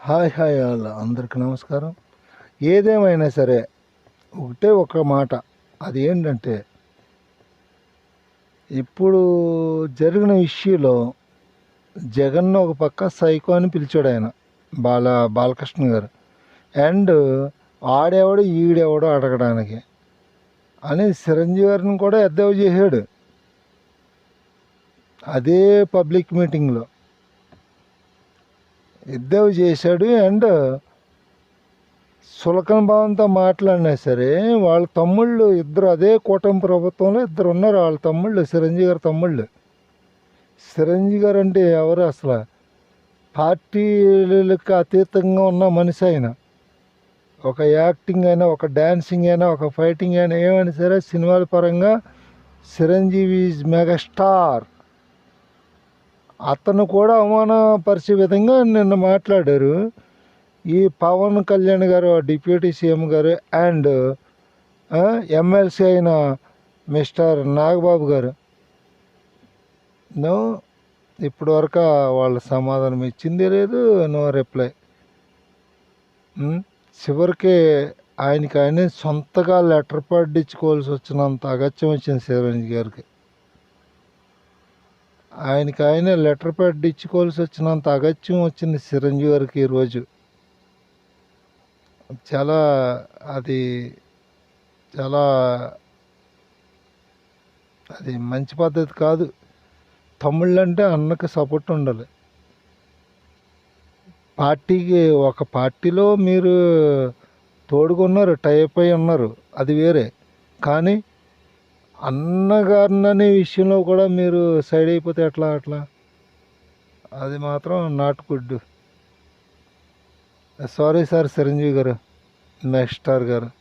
Hi hi వాళ్ళ అందరికి నమస్కారం. ఏదేమైనా సరే ఒకటే ఒక మాట. అది ఏంటంటే ఇప్పుడు జరిగిన ఇష్యూలో జగన్ ఒక పక్క సైకో అని పిలిచాడు ఆయన బాల బాలకృష్ణ గారు. అండ్ ఆడేవాడు ఈడేవాడు అడగడానికి అని చిరంజీవి గారిని కూడా ఎద్దేవ చేశాడు. అదే పబ్లిక్ మీటింగ్లో. ఎద్దేవి చేశాడు అండ్ సులకన భావంతో మాట్లాడినా సరే వాళ్ళ తమ్ముళ్ళు ఇద్దరు అదే కూటమి ప్రభుత్వంలో ఇద్దరు ఉన్నారు. వాళ్ళ తమ్ముళ్ళు చిరంజీవి గారి తమ్ముళ్ళు. చిరంజీవి గారు అంటే ఎవరు అసలు? పార్టీలకు అతీతంగా ఉన్న మనిషి ఆయన. ఒక యాక్టింగ్ అయినా ఒక డ్యాన్సింగ్ అయినా ఒక ఫైటింగ్ అయినా ఏమైనా సరే సినిమాల పరంగా చిరంజీవి ఈజ్ మెగాస్టార్. అతను కూడా అవమానపరిచే విధంగా నిన్న మాట్లాడారు. ఈ పవన్ కళ్యాణ్ గారు డిప్యూటీ సీఎం గారు అండ్ ఎమ్మెల్సీ అయిన మిస్టర్ నాగబాబు గారు. నో ఇప్పటి వరకు వాళ్ళ సమాధానం ఇచ్చింది లేదు నో రిప్లై. చివరికి ఆయనకి ఆయన సొంతగా లెటర్ పడ్డించుకోవాల్సి వచ్చినంత అగత్యం వచ్చింది శివరంజ్ గారికి. ఆయనకి ఆయన లెటర్ ప్యాడ్ ఇచ్చుకోవాల్సి వచ్చినంత అగత్యం వచ్చింది చిరంజీవి గారికి ఈరోజు చాలా అది చాలా అది మంచి పద్ధతి కాదు. తమ్ముళ్ళు అంటే అన్నకి సపోర్ట్ ఉండాలి. పార్టీకి ఒక పార్టీలో మీరు తోడుకున్నారు టైప్ అయి ఉన్నారు అది వేరే. కానీ అన్నగారిననే విషయంలో కూడా మీరు సైడ్ అయిపోతే ఎట్లా అట్లా? అది మాత్రం not good sorry sir Chiranjeevi గారు. నెక్స్ట్ గారు.